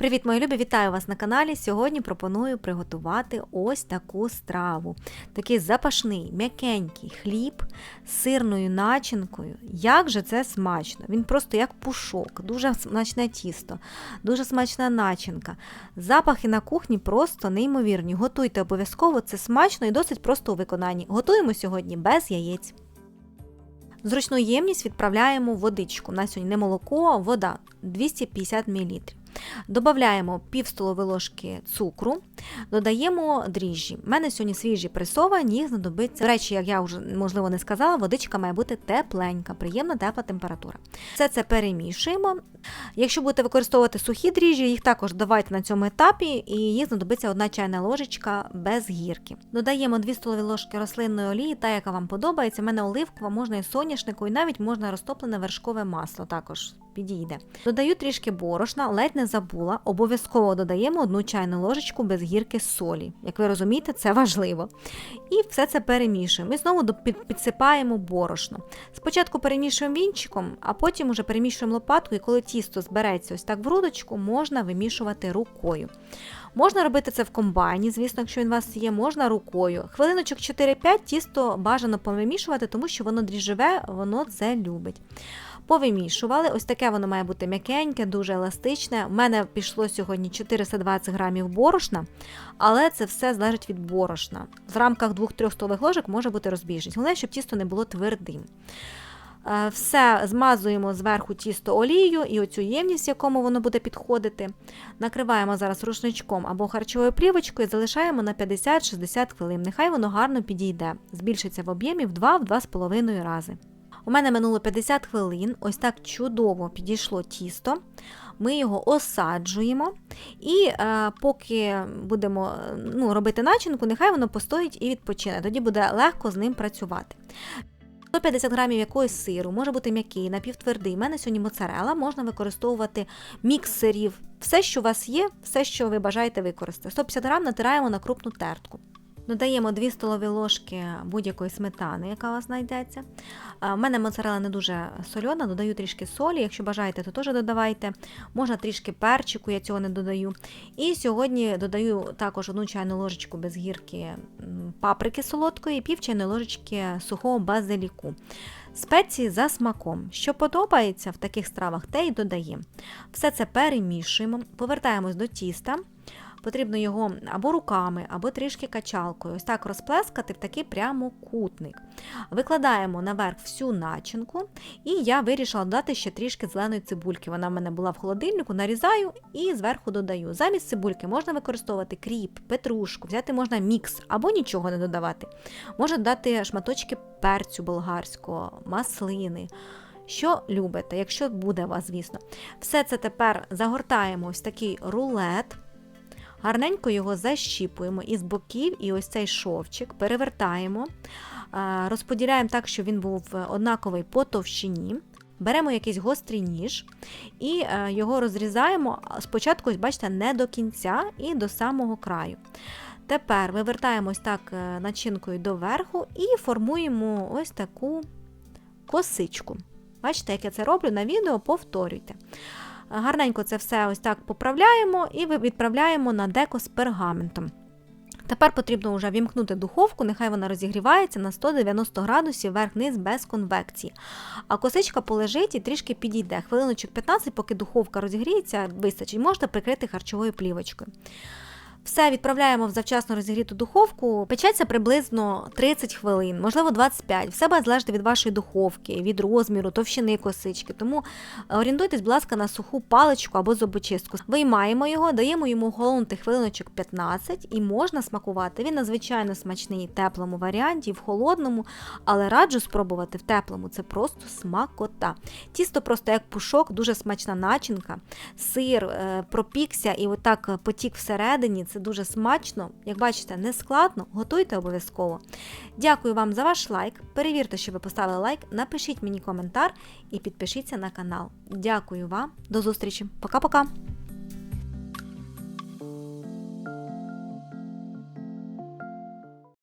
Привіт, мої любі! Вітаю вас на каналі. Сьогодні пропоную приготувати ось таку страву. Такий запашний, м'якенький хліб з сирною начинкою. Як же це смачно! Він просто як пушок, дуже смачне тісто, дуже смачна начинка. Запахи на кухні просто неймовірні. Готуйте обов'язково, це смачно і досить просто у виконанні. Готуємо сьогодні без яєць. Зручну ємність відправляємо водичку. На сьогодні не молоко, а вода 250 мл. Додаємо пів столової ложки цукру, додаємо дріжджі. У мене сьогодні свіжі пресовані, їх знадобиться. До речі, як я вже можливо не сказала, водичка має бути тепленька, приємна тепла температура. Все це перемішуємо. Якщо будете використовувати сухі дріжджі, їх також давайте на цьому етапі, і їх знадобиться одна чайна ложечка без гірки. Додаємо 2 столові ложки рослинної олії, та яка вам подобається. У мене оливкова, можна і соняшнику, і навіть можна розтоплене вершкове масло також підійде. Додаю трішки борошна, ледь не забула. Обов'язково додаємо одну чайну ложечку без гірки солі. Як ви розумієте, це важливо. І все це перемішуємо. І знову підсипаємо борошно. Спочатку перемішуємо вінчиком, а потім уже перемішуємо лопаткою, і коли тісто збереться ось так в грудочку, можна вимішувати рукою. Можна робити це в комбайні, звісно, якщо він у вас є, можна рукою. Хвилиночок 4-5 тісто бажано помішувати, тому що воно дріжджеве, воно це любить. Повимішували, ось таке воно має бути м'якеньке, дуже еластичне. У мене пішло сьогодні 420 грамів борошна, але це все залежить від борошна. В рамках 2-3 столових ложок може бути розбіжність. Головне, щоб тісто не було твердим. Е, все змазуємо зверху тісто олією і оцю ємність, якому воно буде підходити. Накриваємо зараз рушничком або харчовою плівочкою і залишаємо на 50-60 хвилин. Нехай воно гарно підійде, збільшиться в об'ємі в 2-2,5 рази. У мене минуло 50 хвилин, ось так чудово підійшло тісто. Ми його осаджуємо, і е, поки будемо ну, робити начинку, нехай воно постоїть і відпочине. Тоді буде легко з ним працювати. 150 грамів якоїсь сиру, може бути м'який, напівтвердий. У мене сьогодні моцарела, можна використовувати мікс сирів. Все, що у вас є, все, що ви бажаєте використати. 150 грам натираємо на крупну тертку. Додаємо 2 столові ложки будь-якої сметани, яка у вас знайдеться. У мене моцарела не дуже сольона, додаю трішки солі. Якщо бажаєте, то теж додавайте. Можна трішки перчику, я цього не додаю. І сьогодні додаю також одну чайну ложечку без гірки паприки солодкої і пів чайної ложечки сухого базиліку. Спеції за смаком. Що подобається в таких стравах, те й додаємо. Все це перемішуємо, повертаємось до тіста потрібно його або руками, або трішки качалкою. Ось так розплескати в такий прямокутник. Викладаємо наверх всю начинку, і я вирішила додати ще трішки зеленої цибульки. Вона в мене була в холодильнику, нарізаю і зверху додаю. Замість цибульки можна використовувати кріп, петрушку, взяти можна мікс або нічого не додавати. Можна додати шматочки перцю болгарського, маслини. Що любите, якщо буде у вас, звісно. Все це тепер загортаємо ось такий рулет. Гарненько його защіпуємо із боків, і ось цей шовчик перевертаємо, розподіляємо так, щоб він був однаковий по товщині. Беремо якийсь гострий ніж і е, його розрізаємо спочатку, бачите, не до кінця і до самого краю. Тепер вивертаємось так е, начинкою доверху і формуємо ось таку косичку. Бачите, як я це роблю на відео, повторюйте. Гарненько це все ось так поправляємо і відправляємо на деко з пергаментом. Тепер потрібно вже вімкнути духовку, нехай вона розігрівається на 190 градусів верх-низ без конвекції. А косичка полежить і трішки підійде. Хвилиночок 15, поки духовка розігріється, вистачить, можна прикрити харчовою плівочкою. Все відправляємо в завчасно розігріту духовку. Печеться приблизно 30 хвилин, можливо, 25. Все буде залежати від вашої духовки, від розміру, товщини косички. Тому орієнтуйтесь, будь ласка, на суху паличку або зубочистку. Виймаємо його, даємо йому холонути хвилиночок 15 і можна смакувати. Він надзвичайно смачний в теплому варіанті, в холодному, але раджу спробувати в теплому. Це просто смакота. Тісто просто як пушок, дуже смачна начинка, сир е, пропікся і отак потік всередині. Це дуже смачно. Як бачите, не складно, готуйте обов'язково. Дякую вам за ваш лайк. Перевірте, що ви поставили лайк, напишіть мені коментар і підпишіться на канал. Дякую вам, до зустрічі. Пока-пока!